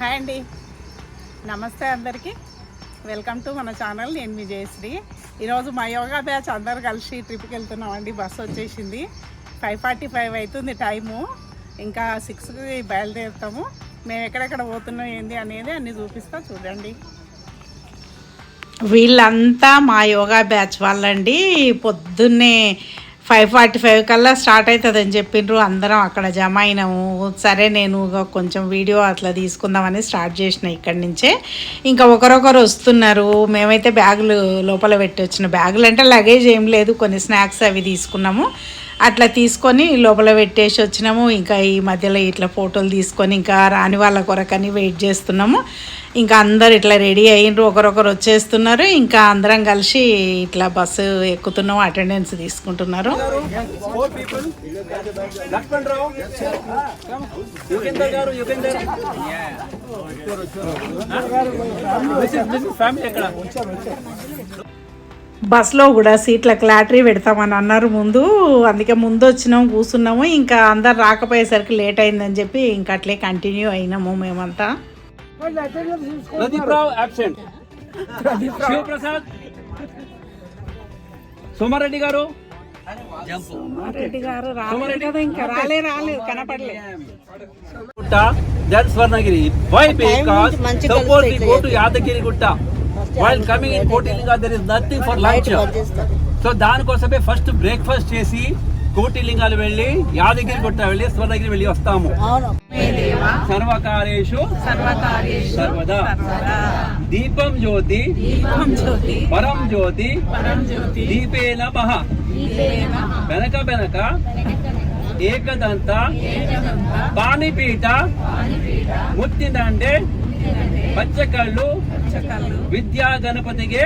Hi అండి. నమస్తే అందరికీ. వెల్కమ్ టు మన ఛానల్. నేను మీ జయశ్రీ. ఈరోజు మా యోగా బ్యాచ్ అందరు కలిసి ట్రిప్కి వెళ్తున్నామండి. బస్సు వచ్చేసింది. ఫైవ్ ఫార్టీ ఫైవ్ అవుతుంది టైము. ఇంకా సిక్స్కి బయలుదేరుతాము. మేము ఎక్కడెక్కడ పోతున్నాం ఏంది అనేది అన్ని చూపిస్తా చూడండి. వీళ్ళంతా మా యోగా బ్యాచ్ వాళ్ళండి. పొద్దున్నే ఫైవ్ ఫార్టీ ఫైవ్ కల్లా స్టార్ట్ అవుతుందని చెప్పిండ్రు అందరం అక్కడ జమ అయినాము. సరే నేను కొంచెం వీడియో అట్లా తీసుకుందామని స్టార్ట్ చేసిన ఇక్కడి నుంచే. ఇంకా ఒకరొకరు వస్తున్నారు. మేమైతే బ్యాగులు లోపల పెట్టి వచ్చిన బ్యాగులు అంటే లగేజ్ ఏం లేదు. కొన్ని స్నాక్స్ అవి తీసుకున్నాము. అట్లా తీసుకొని లోపల పెట్టేసి వచ్చినాము. ఇంకా ఈ మధ్యలో ఇట్లా ఫోటోలు తీసుకొని ఇంకా రాని వాళ్ళ కొరకని వెయిట్ చేస్తున్నాము. ఇంకా అందరు ఇట్లా రెడీ అయ్యిండ్రు ఒకరొకరు వచ్చేస్తున్నారు. ఇంకా అందరం కలిసి ఇట్లా బస్సు ఎక్కుతున్నాము అటెండెన్స్ తీసుకుంటున్నారు. ఫ్యామిలీ ఎక్కడ? బస్లో కూడా సీట్లకు లాటరీ పెడతామని అన్నారు. ముందు అందుకే ముందు వచ్చినాము కూర్చున్నాము ఇంకా అందరు రాకపోయేసరికి లేట్ అయిందని చెప్పి ఇంకా అట్లే కంటిన్యూ అయినాము మేమంతా. సోమారెడ్డి గారు. రెడ్డి గారు రాలేదు కదా ఇంకా. రాలే రాలేదు కనపడలే. గుట్ట that Swarnagiri. Why because suppose we go to Yadagiri Gutta. While coming in Kotilinga there is nothing for lunch so దానికోసమే ఫస్ట్ బ్రేక్ఫాస్ట్ చేసి కోటిలింగాలు వెళ్ళి యాదగిరి గుట్ట వెళ్ళి స్వర్ణగిరి వెళ్ళి వస్తాము సర్వకార్యేషు సర్వదా దీపం జ్యోతి పరం జ్యోతి దీపేన మహ వెనక వెనక ఏకదంత పాణిపీఠ ಮುತ್ತಿನಂಡೆ ಪಚ್ಚಕಳ್ಳು ವಿದ್ಯಾ ಗಣಪತಿಗೆ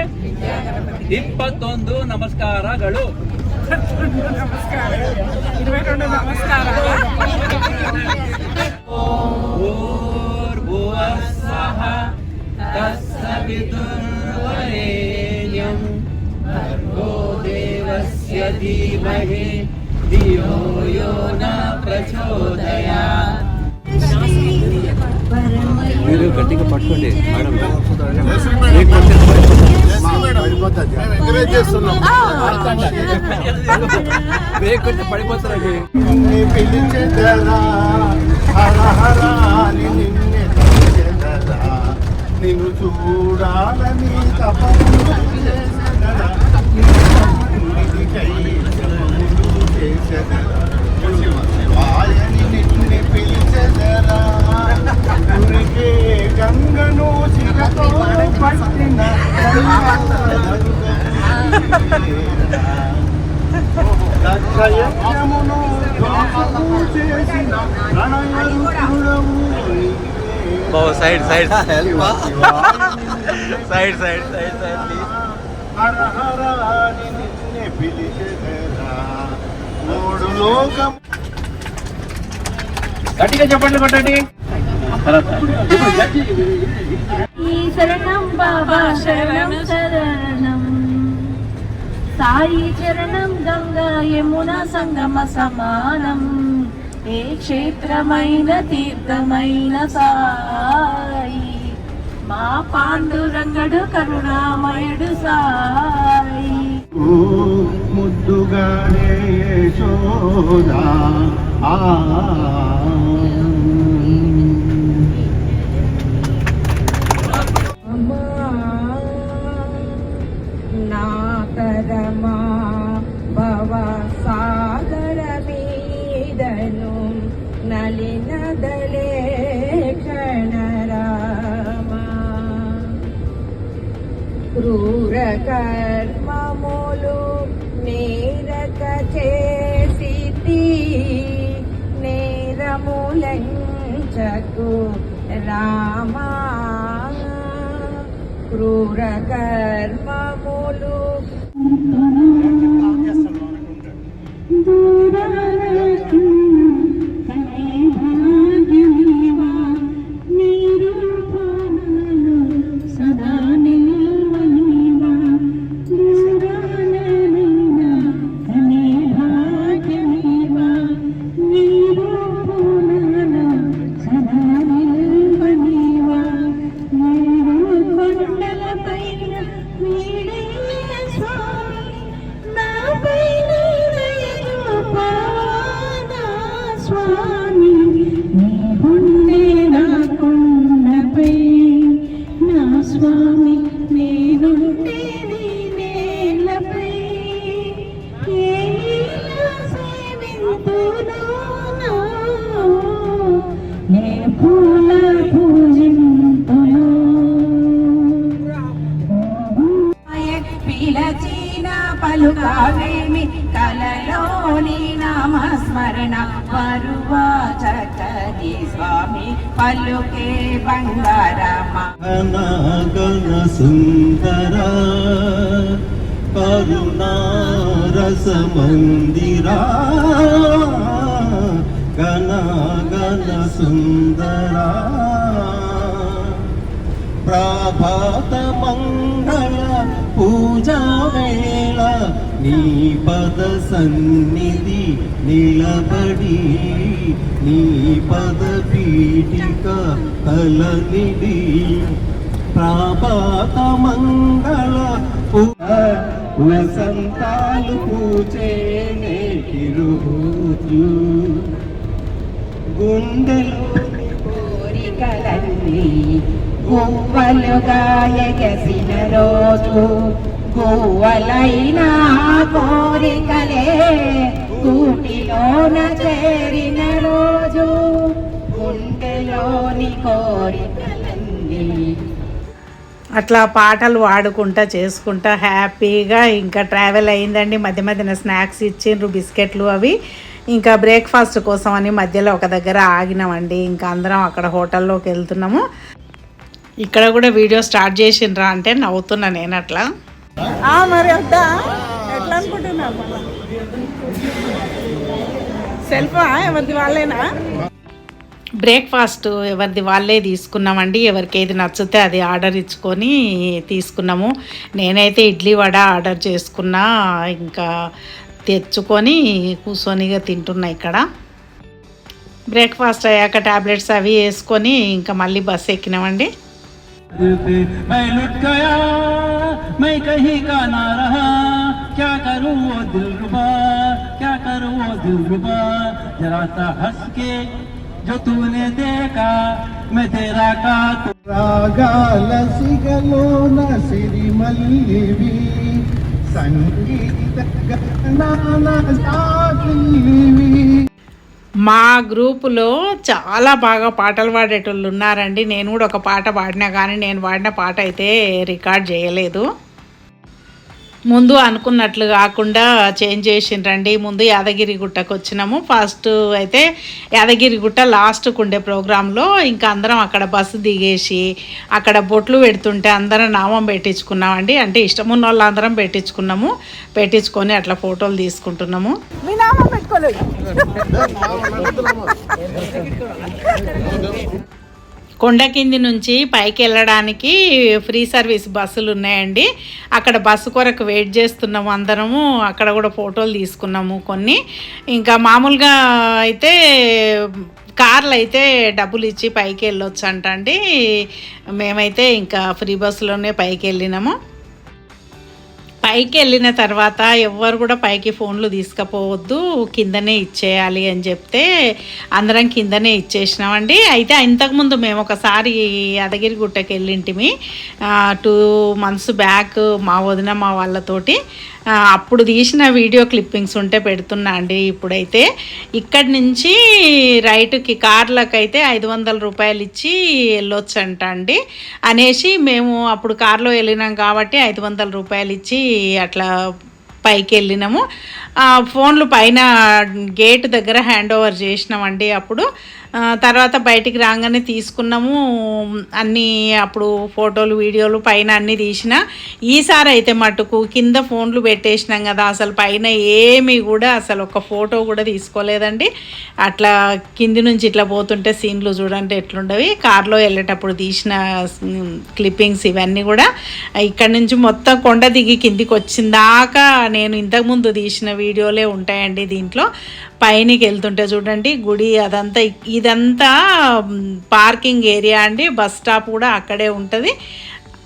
ಇಪ್ಪತ್ತೊಂದು ನಮಸ್ಕಾರಗಳು నమస్కారం. ఇరవై రెండు నమస్కారాలు देवस्य धीमहि धियो यो न प्रचोदयात् పట్టుకోండి మేడం ఎంకరేజ్ చేస్తున్నాం. బ్రేక్ కొట్టి పడిపోతారండి నిన్నే పిలిచెదరా హరహరాని నిన్నే పిలిచెదరా నిన్ను చూడాలని తపస్సు చేసెదరా. దక్షయజ్ఞమును ధ్వంసము చేసిన ప్రణయరుద్రుడవు నీవే. Side side side side side side Hara Hara అని నిన్నే పిలిచెదరా మూడు లోకం గట్టిగా చెప్పండి కొట్టండి ఈ శరణం బాబా శరణం శరణం సాయి చరణం గంగా యమున సంగమ సమానం ఏ క్షేత్రమైన తీర్థమైన సాయి మా పాండురంగడు కరుణామయుడు సాయి ముద్దుగానే యశోదా ఆ నాతరమా భవ సాగర మీదను నలినదలే క్షణరామా క్రూర కర్మములు నేరక పలుకే బంగారమ్మ. గణ సుందర కరుణారస మందిరా గణ గణ సుందరా ప్రభాత మంగళ పూజా వేళ నీ పద సన్నిధి నిలబడి నీ పద పీఠిక తలనిడి ప్రభాత మంగళ వసంతాలు పూచే నేటిరోజు గుండెలోని కోరికలన్నీ గువ్వలుగా ఎగసిన రోజు. గువ్వలైన కోరికలే కూటిలోన చేరిన రోజు. కోరికలన్నీ. అట్లా పాటలు పాడుకుంటా చేసుకుంటా హ్యాపీగా ఇంకా ట్రావెల్ అయిందండి. మధ్య మధ్యన స్నాక్స్ ఇచ్చిండ్రు బిస్కెట్లు అవి. ఇంకా బ్రేక్ఫాస్ట్ కోసం అని మధ్యలో ఒక దగ్గర ఆగినామండి. ఇంకా అందరం అక్కడ హోటల్లోకి వెళ్తున్నాము. ఇక్కడ కూడా వీడియో స్టార్ట్ చేసిండ్రా అంటే నవ్వుతున్నా నేను అట్లా. మరి వద్దా? ఎట్లా అనుకుంటున్నావు? సెల్ఫా? ఎవరిది వాళ్ళేనా? బ్రేక్ఫాస్ట్ ఎవరిది వాళ్ళే తీసుకున్నామండి. ఎవరికి ఏది నచ్చితే అది ఆర్డర్ ఇచ్చుకొని తీసుకున్నాము. నేనైతే ఇడ్లీ వడ ఆర్డర్ చేసుకున్నా ఇంకా తెచ్చుకొని కూర్చొనిగా తింటున్నా ఇక్కడ. బ్రేక్ఫాస్ట్ అయ్యాక ట్యాబ్లెట్స్ అవి వేసుకొని ఇంకా మళ్ళీ బస్ ఎక్కినామండి. करूं वो दिल रुबा क्या करूं वो दिल रुबा जरा सा हंस के जो तूने देखा मैं तेरा का तू రాగాల సిగలోన సిరిమల్లివి సంగీత గణాన సాగిలివి మా గ్రూపులో చాలా బాగా పాటలు పాడేటోళ్ళు ఉన్నారండి నేను కూడా ఒక పాట పాడినా కానీ నేను పాడిన పాట అయితే రికార్డ్ చేయలేదు ముందు అనుకున్నట్లు కాకుండా చేంజ్ చేసిండ్రండి. ముందు యాదగిరి గుట్టకు వచ్చినాము. ఫస్ట్ అయితే యాదగిరి గుట్ట లాస్ట్కు ఉండే ప్రోగ్రాంలో ఇంకా అందరం అక్కడ బస్సు దిగేసి అక్కడ బొట్లు పెడుతుంటే అందరం నామం పెట్టించుకున్నామండి. అంటే ఇష్టమున్న వాళ్ళు అందరం పెట్టించుకున్నాము. పెట్టించుకొని అట్లా ఫోటోలు తీసుకుంటున్నాము. మీ నామం పెట్టుకోలేదు. కొండ కింది నుంచి పైకి వెళ్ళడానికి ఫ్రీ సర్వీస్ బస్సులు ఉన్నాయండి. అక్కడ బస్సు కొరకు వెయిట్ చేస్తున్నాము అందరము. అక్కడ కూడా ఫోటోలు తీసుకున్నాము కొన్ని. ఇంకా మామూలుగా అయితే కార్లు అయితే డబ్బులు ఇచ్చి పైకి వెళ్ళొచ్చు అంట అండి మేమైతే ఇంకా ఫ్రీ బస్సులోనే పైకి వెళ్ళినాము. పైకి వెళ్ళిన తర్వాత ఎవ్వరు కూడా పైకి ఫోన్లు తీసుకుపోవద్దు కిందనే ఇచ్చేయాలి అని చెప్తే అందరం కిందనే ఇచ్చేసినామండి. అయితే ఇంతకుముందు మేము ఒకసారి యాదగిరి గుట్టకి వెళ్ళింటిమి. టూ మంత్స్ బ్యాక్ మా వదిన మా వాళ్ళతోటి. అప్పుడు తీసిన వీడియో క్లిప్పింగ్స్ ఉంటే పెడుతున్నా అండి ఇప్పుడైతే. ఇక్కడి నుంచి రైట్కి కార్లకు అయితే ఐదు వందల రూపాయలు ఇచ్చి వెళ్ళొచ్చంట అండి. అనేసి మేము అప్పుడు కార్లో వెళ్ళినాం కాబట్టి ఐదు వందల రూపాయలు ఇచ్చి అట్లా పైకి వెళ్ళినాము. ఫోన్లు పైన గేట్ దగ్గర హ్యాండ్ ఓవర్ చేసినామండి అప్పుడు. తర్వాత బయటికి రాగానే తీసుకున్నాము. అన్నీ అప్పుడు ఫోటోలు వీడియోలు పైన అన్నీ తీసిన. ఈసారి అయితే మటుకు కింద ఫోన్లు పెట్టేసినాం కదా. అసలు పైన ఏమీ కూడా అసలు ఒక ఫోటో కూడా తీసుకోలేదండి. అట్లా కింది నుంచి ఇట్లా పోతుంటే సీన్లు చూడండి ఎట్లుండవి. కార్లో వెళ్ళేటప్పుడు తీసిన క్లిప్పింగ్స్ ఇవన్నీ కూడా. ఇక్కడ నుంచి మొత్తం కొండ దిగి కిందికి వచ్చిందాకా నేను ఇంతకుముందు తీసిన వీడియోలే ఉంటాయండి దీంట్లో. పైనకి వెళ్తుంటే చూడండి గుడి అదంతా ఇదంతా పార్కింగ్ ఏరియా అండి. బస్ స్టాప్ కూడా అక్కడే ఉంటుంది.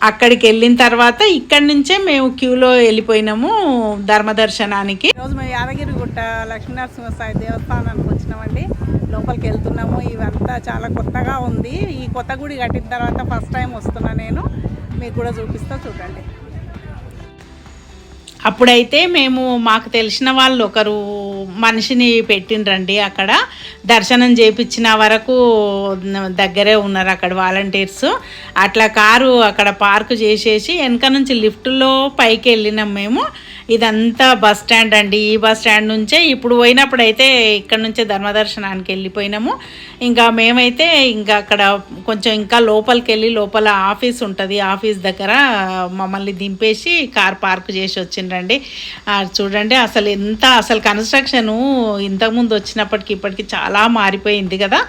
అక్కడికి వెళ్ళిన తర్వాత ఇక్కడి నుంచే మేము క్యూలో వెళ్ళిపోయినాము ధర్మదర్శనానికి. ఈరోజు మేము యాదగిరిగుట్ట లక్ష్మీనరసింహస్వామి దేవస్థానానికి వచ్చినామండి. లోపలికి వెళ్తున్నాము. ఇవంతా చాలా కొత్తగా ఉంది. ఈ కొత్త గుడి కట్టిన తర్వాత ఫస్ట్ టైం వస్తున్నా నేను. మీకు కూడా చూపిస్తా చూడండి. అప్పుడైతే మేము మాకు తెలిసిన వాళ్ళు ఒకరు మనిషిని పెట్టిండ్రండి అక్కడ. దర్శనం చేపించిన వరకు దగ్గరే ఉన్నారు అక్కడ వాలంటీర్స్. అట్లా కారు అక్కడ పార్క్ చేసేసి వెనక నుంచి లిఫ్ట్లో పైకి వెళ్ళినాం మేము. ఇదంతా బస్ స్టాండ్ అండి. ఈ బస్ స్టాండ్ నుంచే ఇప్పుడు పోయినప్పుడైతే ఇక్కడ నుంచే ధర్మదర్శనానికి వెళ్ళిపోయినాము. ఇంకా మేమైతే ఇంకా అక్కడ కొంచెం ఇంకా లోపలికి వెళ్ళి లోపల ఆఫీస్ ఉంటుంది. ఆఫీస్ దగ్గర మమ్మల్ని దింపేసి కార్ పార్క్ చేసి వచ్చిండ్రండి. చూడండి అసలు ఎంత అసలు కన్స్ట్రక్షను ఇంతకుముందు వచ్చినప్పటికి ఇప్పటికి చాలా మారిపోయింది కదా.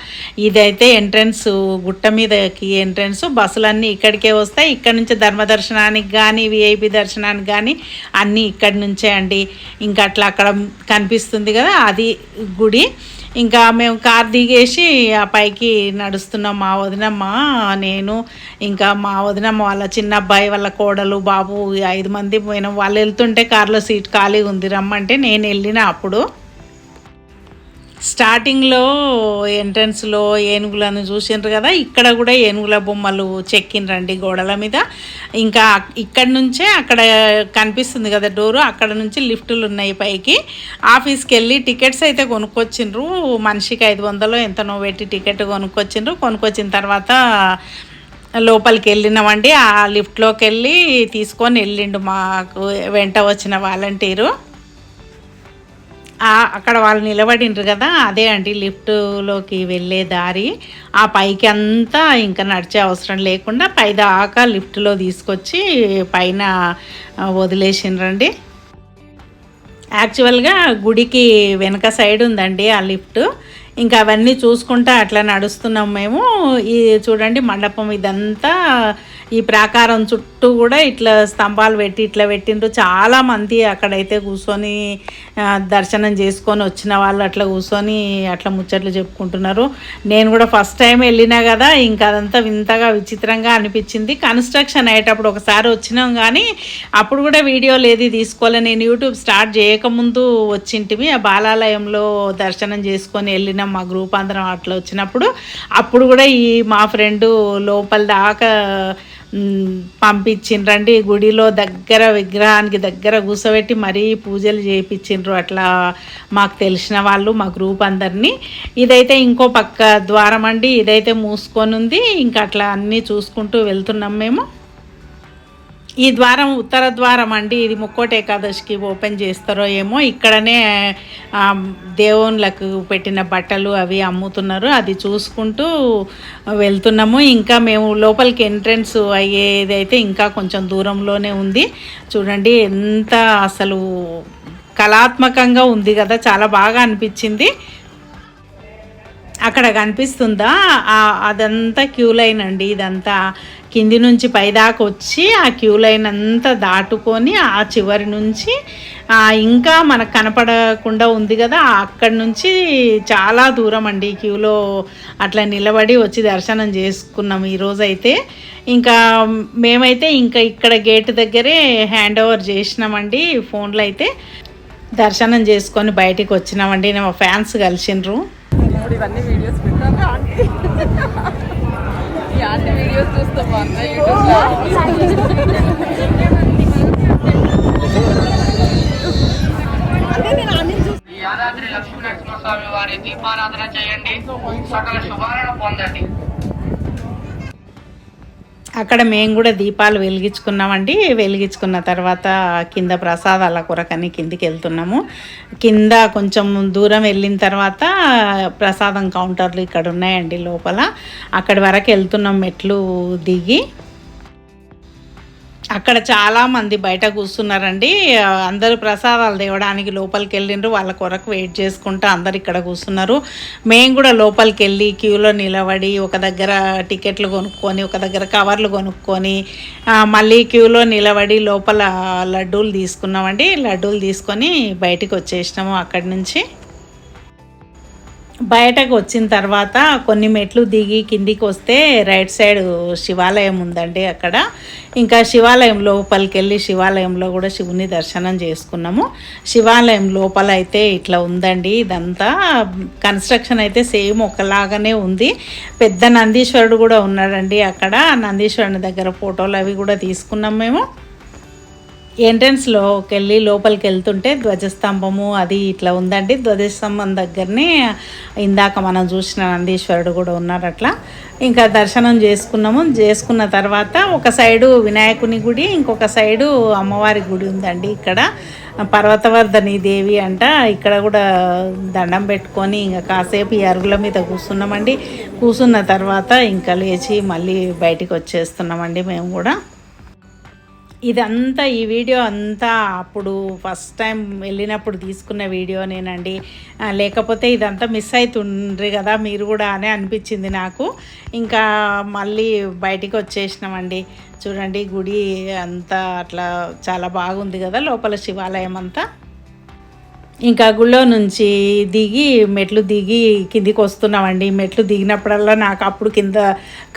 ఇదైతే ఎంట్రన్స్ గుట్ట మీదకి ఎంట్రన్స్ బస్సులన్నీ ఇక్కడికే వస్తాయి. ఇక్కడ నుంచి ధర్మదర్శనానికి కానీ విఐపి దర్శనానికి కానీ అన్నీ ఇక్కడ ఇక్కడి నుంచే అండి. ఇంకా అట్లా అక్కడ కనిపిస్తుంది కదా అది గుడి. ఇంకా మేము కార్ దిగేసి ఆ పైకి నడుస్తున్నాం. మా వదినమ్మ నేను ఇంకా మా వదినమ్మ వాళ్ళ చిన్న అబ్బాయి వాళ్ళ కోడలు బాబు ఐదు మంది పోయినాం. వాళ్ళు వెళ్తుంటే కార్లో సీట్ ఖాళీగా ఉంది. రమ్మంటే నేను వెళ్ళిన అప్పుడు. స్టార్టింగ్లో ఎంట్రన్స్లో ఏనుగులను చూసిండ్రు కదా ఇక్కడ కూడా ఏనుగుల బొమ్మలు చెక్కిండ్రండి గోడల మీద. ఇంకా ఇక్కడ నుంచే అక్కడ కనిపిస్తుంది కదా డోరు అక్కడ నుంచి లిఫ్టులు ఉన్నాయి పైకి. ఆఫీస్కి వెళ్ళి టికెట్స్ అయితే కొనుక్కొచ్చిండ్రు. మనిషికి ఐదు వందలు ఎంతనో పెట్టి టికెట్ కొనుక్కొచ్చిండ్రు. కొనుక్కొచ్చిన తర్వాత లోపలికి వెళ్ళినామండి. ఆ లిఫ్ట్లోకి వెళ్ళి తీసుకొని వెళ్ళిండు మాకు వెంట వచ్చిన వాలంటీరు. అక్కడ వాళ్ళు నిలబడిండ్రు కదా అదే అండి లిఫ్ట్లోకి వెళ్ళే దారి. ఆ పైకి అంతా ఇంకా నడిచే అవసరం లేకుండా పై దాకా లిఫ్ట్లో తీసుకొచ్చి పైన ఆ, వదిలేసిండ్రండి. యాక్చువల్గా గుడికి వెనక సైడ్ ఉందండి ఆ లిఫ్ట్. ఇంకా అవన్నీ చూసుకుంటా అట్లా నడుస్తున్నాం మేము. ఈ చూడండి మండపం ఇదంతా ఈ ప్రాకారం చుట్టూ కూడా ఇట్లా స్తంభాలు పెట్టి ఇట్లా పెట్టిండ్రు. చాలా మంది అక్కడైతే కూర్చొని దర్శనం చేసుకొని వచ్చిన వాళ్ళు అట్లా కూర్చొని అట్లా ముచ్చట్లు చెప్పుకుంటున్నారు. నేను కూడా ఫస్ట్ టైం వెళ్ళినా కదా ఇంకా అదంతా వింతగా విచిత్రంగా అనిపించింది. కన్స్ట్రక్షన్ అయ్యేటప్పుడు ఒకసారి వచ్చినాం కానీ అప్పుడు కూడా వీడియో ఏది తీసుకోలే నేను యూట్యూబ్ స్టార్ట్ చేయకముందు వచ్చింటివి. ఆ బాలాలయంలో దర్శనం చేసుకొని వెళ్ళినాం మా గ్రూప్ అందరం అట్లా వచ్చినప్పుడు. అప్పుడు కూడా ఈ మా ఫ్రెండ్ లోపల దాకా పంపించిండ్రండి. గుడిలో దగ్గర విగ్రహానికి దగ్గర కూర్చోబెట్టి మరీ పూజలు చేయించిండ్రు అట్లా మాకు తెలిసిన వాళ్ళు మా గ్రూప్ అందరినీ. ఇదైతే ఇంకో పక్క ద్వారం అండి. ఇదైతే మూసుకొని ఉంది. ఇంకా అట్లా అన్నీ చూసుకుంటూ వెళ్తున్నాం మేము. ఈ ద్వారం ఉత్తర ద్వారం అండి. ఇది ముక్కోట ఏకాదశికి ఓపెన్ చేస్తారో ఏమో. ఇక్కడనే ఆ, దేవుళ్ళకు పెట్టిన బట్టలు అవి అమ్ముతున్నారు. అది చూసుకుంటూ వెళ్తున్నాము. ఇంకా మేము లోపలికి ఎంట్రన్స్ అయ్యేదైతే ఇంకా కొంచెం దూరంలోనే ఉంది. చూడండి ఎంత అసలు కళాత్మకంగా ఉంది కదా. చాలా బాగా అనిపించింది. అక్కడ కనిపిస్తుందా? అదంతా క్యూ లైన్ అండి. ఇదంతా కింది నుంచి పైదాకా వచ్చి ఆ క్యూ లైన్ అంతా దాటుకొని ఆ చివరి నుంచి ఇంకా మనకు కనపడకుండా ఉంది కదా అక్కడి నుంచి చాలా దూరం అండి క్యూలో అట్లా నిలబడి వచ్చి దర్శనం చేసుకున్నాం ఈరోజైతే ఇంకా మేమైతే ఇంకా ఇక్కడ గేట్ దగ్గరే హ్యాండ్ ఓవర్ చేసినామండి ఫోన్లో అయితే దర్శనం చేసుకొని బయటికి వచ్చినామండి మా ఫ్యాన్స్ కలిసిండ్రు ఇవన్నీ వీడియోస్ ఆంటీ వీడియోస్ చూస్తాం మా అన్న యూట్యూబ్లో అంటే నేను ఆంటీ చూస్తాను ఈ యాదాద్రి లక్ష్మీ నరసింహస్వామి వారి దీపారాధన చేయండి. సకల శుభాలను పొందండి. అక్కడ మేము కూడా దీపాలు వెలిగించుకున్నామండి. వెలిగించుకున్న తర్వాత కింద ప్రసాదాల కొరకని కిందికి వెళ్తున్నాము. కింద కొంచెం దూరం వెళ్ళిన తర్వాత ప్రసాదం కౌంటర్లు ఇక్కడ ఉన్నాయండి లోపల. అక్కడి వరకు వెళ్తున్నాం మెట్లు దిగి. అక్కడ చాలా మంది బయట కూర్చున్నారండి. అందరూ ప్రసాదాలు తేవడానికి లోపలికి వెళ్ళిండ్రు. వాళ్ళ కొరకు వెయిట్ చేసుకుంటూ అందరు ఇక్కడ కూర్చున్నారు. మేము కూడా లోపలికి వెళ్ళి క్యూలో నిలబడి ఒక దగ్గర టికెట్లు కొనుక్కొని ఒక దగ్గర కవర్లు కొనుక్కొని మళ్ళీ క్యూలో నిలబడి లోపల లడ్డూలు తీసుకున్నామండి. లడ్డూలు తీసుకొని బయటికి వచ్చేసినాము అక్కడి నుంచి. బయటకు వచ్చిన తర్వాత కొన్ని మెట్లు దిగి కిందికి వస్తే రైట్ సైడ్ శివాలయం ఉందండి అక్కడ. ఇంకా శివాలయం లోపలికి వెళ్ళి శివాలయంలో కూడా శివుని దర్శనం చేసుకున్నాము. శివాలయం లోపల అయితే ఇట్లా ఉందండి ఇదంతా. కన్స్ట్రక్షన్ అయితే సేమ్ ఒకలాగానే ఉంది. పెద్ద నందీశ్వరుడు కూడా ఉన్నాడండి అక్కడ. నందీశ్వరుని దగ్గర ఫోటోలు అవి కూడా తీసుకున్నాం మేము. ఎంట్రన్స్లోకి వెళ్ళి లోపలికి వెళ్తుంటే ధ్వజస్తంభము అది ఇట్లా ఉందండి. ధ్వజస్తంభం దగ్గరనే ఇందాక మనం చూసిన నందీశ్వరుడు కూడా ఉన్నారు అట్లా. ఇంకా దర్శనం చేసుకున్నాము. చేసుకున్న తర్వాత ఒక సైడు వినాయకుని గుడి ఇంకొక సైడు అమ్మవారి గుడి ఉందండి ఇక్కడ. పర్వతవర్ధని దేవి అంట ఇక్కడ కూడా దండం పెట్టుకొని ఇంకా కాసేపు ఈ అరుగుల మీద కూర్చున్నామండి. కూర్చున్న తర్వాత ఇంకా లేచి మళ్ళీ బయటికి వచ్చేస్తున్నామండి మేము కూడా. ఇదంతా ఈ వీడియో అంతా అప్పుడు ఫస్ట్ టైం వెళ్ళినప్పుడు తీసుకున్న వీడియో నేనండి లేకపోతే ఇదంతా మిస్ అవుతుండ్రి కదా మీరు కూడా అని అనిపించింది నాకు. ఇంకా మళ్ళీ బయటికి వచ్చేసినామండి. చూడండి గుడి అంతా అట్లా చాలా బాగుంది కదా లోపల శివాలయం అంతా. ఇంకా గుళ్ళో నుంచి దిగి మెట్లు దిగి కిందికి వస్తున్నామండి. మెట్లు దిగినప్పుడల్లా నాకు అప్పుడు కింద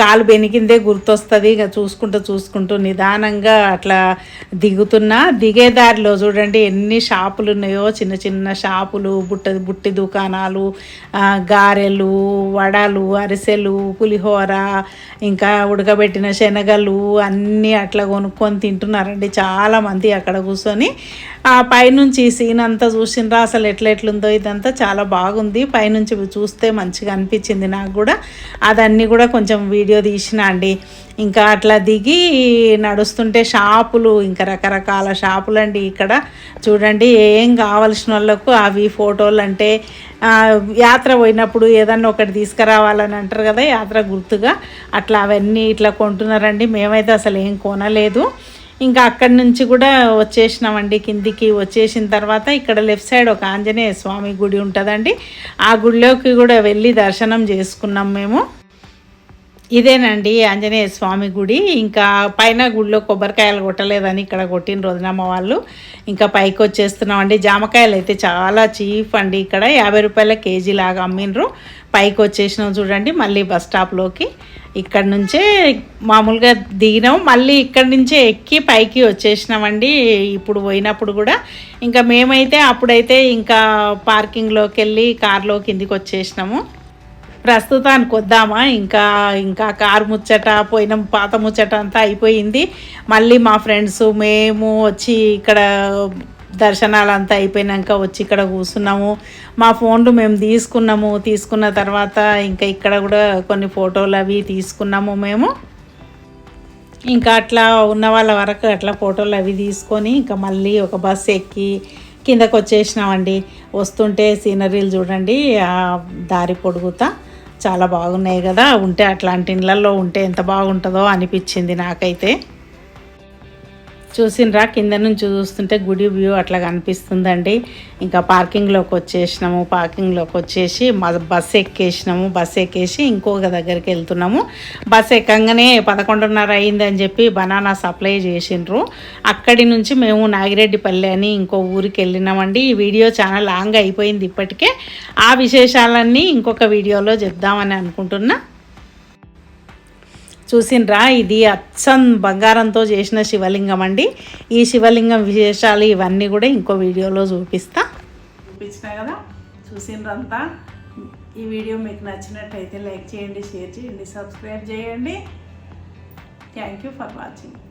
కాలు బెనికిందే గుర్తొస్తుంది. ఇక చూసుకుంటూ చూసుకుంటూ నిదానంగా అట్లా దిగుతున్నా. దిగే దారిలో చూడండి ఎన్ని షాపులు ఉన్నాయో. చిన్న చిన్న షాపులు బుట్ట బుట్టి దుకాణాలు గారెలు వడలు అరిసెలు పులిహోర ఇంకా ఉడకబెట్టిన శనగలు అన్నీ అట్లా కొనుక్కొని తింటున్నారండి చాలామంది అక్కడ కూర్చొని. ఆ పైనుంచి ఈ సీన్ అంతా చూసినరా అసలు ఎట్లా ఎట్లుందో ఇదంతా చాలా బాగుంది. పైనుంచి చూస్తే మంచిగా అనిపించింది నాకు కూడా. అదన్నీ కూడా కొంచెం వీడియో తీసిన అండి. ఇంకా అట్లా దిగి నడుస్తుంటే షాపులు ఇంకా రకరకాల షాపులు అండి ఇక్కడ. చూడండి ఏం కావలసిన వాళ్ళకు అవి ఫోటోలు అంటే యాత్ర పోయినప్పుడు ఏదన్నా ఒకటి తీసుకురావాలని అంటారు కదా యాత్ర గుర్తుగా. అట్లా అవన్నీ ఇట్లా కొంటున్నారండి. మేమైతే అసలు ఏం కొనలేదు. ఇంకా అక్కడి నుంచి కూడా వచ్చేసినామండి. కిందికి వచ్చేసిన తర్వాత ఇక్కడ లెఫ్ట్ సైడ్ ఒక ఆంజనేయ స్వామి గుడి ఉంటుందండి. ఆ గుడిలోకి కూడా వెళ్ళి దర్శనం చేసుకున్నాం మేము. ఇదేనండి ఆంజనేయ స్వామి గుడి. ఇంకా పైన గుడిలో కొబ్బరికాయలు కొట్టలేదని ఇక్కడ కొట్టిన రోజునమ్మ వాళ్ళు. ఇంకా పైకి వచ్చేస్తున్నామండి. జామకాయలు అయితే చాలా చీప్ అండి ఇక్కడ. యాభై రూపాయల కేజీ లాగా అమ్మిండ్రు. పైకి వచ్చేసినాం చూడండి. మళ్ళీ బస్ స్టాప్లోకి ఇక్కడ నుంచే మామూలుగా దిగినాం. మళ్ళీ ఇక్కడ నుంచే ఎక్కి పైకి వచ్చేసినామండి. ఇప్పుడు పోయినప్పుడు కూడా. ఇంకా మేమైతే అప్పుడైతే ఇంకా పార్కింగ్లోకి వెళ్ళి కార్లో కిందికి వచ్చేసినాము. ప్రస్తుతానికి వద్దామా? ఇంకా ఇంకా కారు ముచ్చట పోయిన పాత ముచ్చట అంతా అయిపోయింది. మళ్ళీ మా ఫ్రెండ్స్ మేము వచ్చి ఇక్కడ దర్శనాలు అంతా అయిపోయినాక వచ్చి ఇక్కడ కూర్చున్నాము. మా ఫోన్లు మేము తీసుకున్నాము. తీసుకున్న తర్వాత ఇంకా ఇక్కడ కూడా కొన్ని ఫోటోలు అవి తీసుకున్నాము మేము. ఇంకా అట్లా ఉన్న వాళ్ళ వరకు అట్లా ఫోటోలు అవి తీసుకొని ఇంకా మళ్ళీ ఒక బస్ ఎక్కి కిందకు వచ్చేసినామండి వస్తుంటే సీనరీలు చూడండి ఆ దారి పొడుగుతా. చాలా బాగున్నాయి కదా ఉంటే అట్లాంటి ఇళ్ళల్లో ఉంటే ఎంత బాగుంటుందో అనిపించింది నాకైతే. చూసినరా? కింద నుంచి చూస్తుంటే గుడి వ్యూ అట్లా కనిపిస్తుందండి. ఇంకా పార్కింగ్లోకి వచ్చేసినాము. పార్కింగ్లోకి వచ్చేసి మా బస్సు ఎక్కేసినాము. బస్సు ఎక్కేసి ఇంకొక దగ్గరికి వెళ్తున్నాము. బస్సు ఎక్కగానే పదకొండున్నర అయిందని చెప్పి బనానా సప్లై చేసిండ్రు. అక్కడి నుంచి మేము నాగిరెడ్డిపల్లి అని ఇంకో ఊరికి వెళ్ళినామండి. ఈ వీడియో చాలా లాంగ్ అయిపోయింది ఇప్పటికే. ఆ విశేషాలన్నీ ఇంకొక వీడియోలో చెప్దామని అనుకుంటున్నా. చూసిండ్రా ఇది అచ్చం బంగారంతో చేసిన శివలింగం అండి. ఈ శివలింగం విశేషాలు ఇవన్నీ కూడా ఇంకో వీడియోలో చూపిస్తా. చూపించిన కదా? చూసిండ్రంతా. ఈ వీడియో మీకు నచ్చినట్టయితే లైక్ చేయండి షేర్ చేయండి సబ్స్క్రైబ్ చేయండి. Thank you for watching